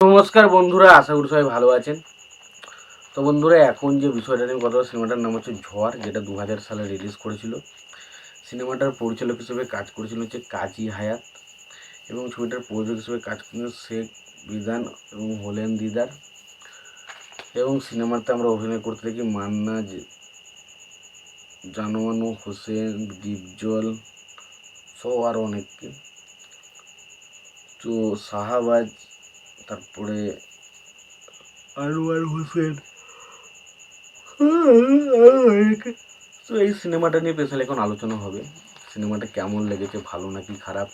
নমস্কার বন্ধুরা, আশা করি সবাই ভালো আছেন। তো বন্ধুরা, এখন যে বিষয়টা নিয়ে কথা সিনেমাটার নাম হচ্ছে ঝড়, যেটা দু হাজার সালে রিলিজ করেছিল। সিনেমাটার পরিচালক হিসেবে কাজ করেছিল হচ্ছে কাজী হায়াত এবং ছবিটার প্রযোজক হিসেবে কাজ করেছিল শেখ বিধান এবং হোলেন দিদার। এবং সিনেমাতে আমরা অভিনয় করতে দেখি মান্না জানোয়ানু হোসেন দীপজল সহ আরও অনেককে। তো শাহাবাজ তারপরে আনোয়ার হোসেন তো এই সিনেমাটা নিয়ে স্পেশাল এখন আলোচনা হবে। সিনেমাটা কেমন লেগেছে ভালো নাকি খারাপ?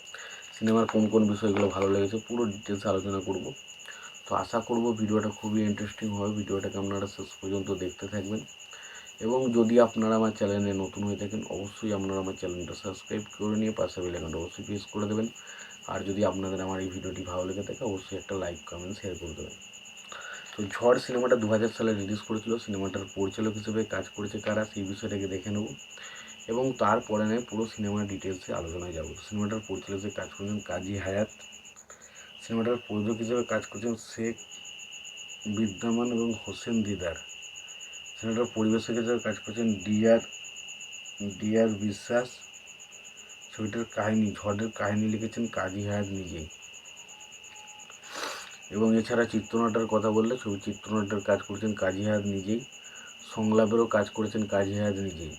সিনেমার কোন কোন বিষয়গুলো ভালো লেগেছে পুরো ডিটেলস আলোচনা করব। তো আশা করব ভিডিওটা খুবই ইন্টারেস্টিং হবে। ভিডিওটাকে আপনারা শেষ পর্যন্ত দেখতে থাকবেন। এবং যদি আপনারা আমার চ্যানেলে নতুন হয়ে থাকেন অবশ্যই আপনারা আমার চ্যানেলটা সাবস্ক্রাইব করে নিয়ে পাশে বেলাইকনটা অবশ্যই প্রেস করে দেবেন। আর যদি আপনাদের আমার এই ভিডিওটি ভালো লেগে থাকে, অবশ্যই একটা লাইক কমেন্ট শেয়ার করে দেবেন। তো ঝড় সিনেমাটা দু হাজার সালে রিলিজ করেছিল। সিনেমাটার পরিচালক হিসেবে কাজ করেছে কারা সেই বিষয়টাকে দেখে নেব। এবং তারপরে নয়, পুরো সিনেমার ডিটেলসে আলোচনায় যাব। সিনেমাটার পরিচালক কাজ করেছেন কাজী হায়াত। সিনেমাটার প্রযোজক হিসেবে কাজ করেছেন শেখ বিদ্যমান এবং হোসেন দিদার। সিনেমাটার পরিবেশক হিসেবে কাজ করেছেন ডিআর ডিআর বিশ্বাস। ছবিটার কাহিনী ঝড়ের কাহিনী লিখেছেন কাজী হায়াত নিজেই। এবং এছাড়া চিত্রনাট্যের কথা বললে ছবি চিত্রনাট্যের কাজ করেছেন কাজী হায়াত নিজেই, সংলাপেরও কাজ করেছেন কাজী হায়াত নিজেই।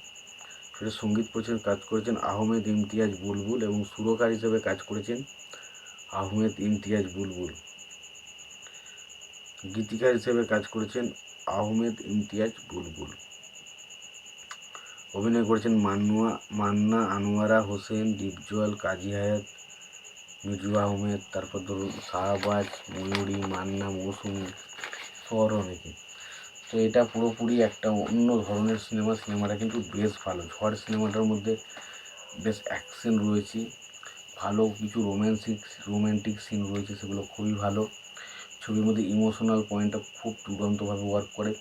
সেটা সংগীত পরিচালন কাজ করেছেন আহমেদ ইমতিয়াজ বুলবুল এবং সুরকার হিসেবে কাজ করেছেন আহমেদ ইমতিয়াজ বুলবুল। গীতিকার হিসেবে কাজ করেছেন আহমেদ ইমতিয়াজ বুলবুল। অভিনয় করেছেন মান্নুয়া, মান্না, আনোয়ারা হোসেন দীপজল কাজী হায়াত মিজু আহমেদ, তারপর ধরুন শাহবাজ, ময়ূরী, মান্না, মৌসুমি সহ অনেকে। তো এটা পুরোপুরি একটা অন্য ধরনের সিনেমা, সিনেমাটা কিন্তু বেশ ভালো। ঝড় সিনেমাটার মধ্যে বেশ অ্যাকশন রয়েছে। ভালো কিছু রোম্যান্সিক রোম্যান্টিক সিন রয়েছে, সেগুলো খুবই ভালো। ছবির মধ্যে ইমোশনাল পয়েন্টটা খুব দুরন্তভাবে ওয়ার্ক করে।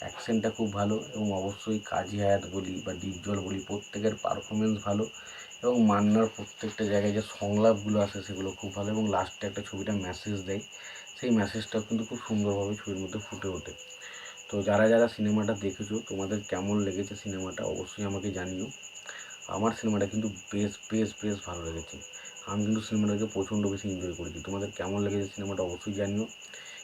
অ্যাকশনটা খুব ভালো এবং অবশ্যই কাজী হায়াত বলি বা ডিপজল বলি, প্রত্যেকের পারফরমেন্স ভালো এবং মান্নার প্রত্যেকটা জায়গায় যে সংলাপগুলো আসে সেগুলো খুব ভালো এবং লাস্টে একটা ছবিটা মেসেজ দেয়। সেই মেসেজটাও কিন্তু খুব সুন্দরভাবে ছবির মধ্যে ফুটে ওঠে। তো যারা যারা সিনেমাটা দেখেছ, তোমাদের কেমন লেগেছে সিনেমাটা অবশ্যই আমাকে জানিও। আমার সিনেমাটা কিন্তু বেশ বেশ বেশ ভালো লেগেছে। আমি কিন্তু সিনেমাটাকে প্রচণ্ড বেশি এনজয় করেছি। তোমাদের কেমন লেগেছে সিনেমাটা অবশ্যই জানিও।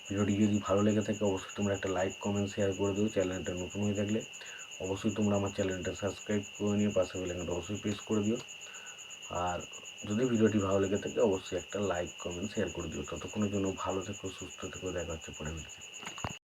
ভিডিওটি যদি ভালো লেগে থাকে, অবশ্যই তোমরা একটা লাইক কমেন্ট শেয়ার করে দিও। চ্যানেলটা নতুন হয়ে থাকলে অবশ্যই তোমরা আমার চ্যানেলটা সাবস্ক্রাইব করে নিয়ে পাশে বেলাইকনটা অবশ্যই প্রেস করে দিও। আর যদি ভিডিওটি ভালো লেগে থাকে, অবশ্যই একটা লাইক কমেন্ট শেয়ার করে দিও। ততক্ষণের জন্য ভালো থেকো, সুস্থ থেকো। দেখা হচ্ছে পরে ভিডিওতে।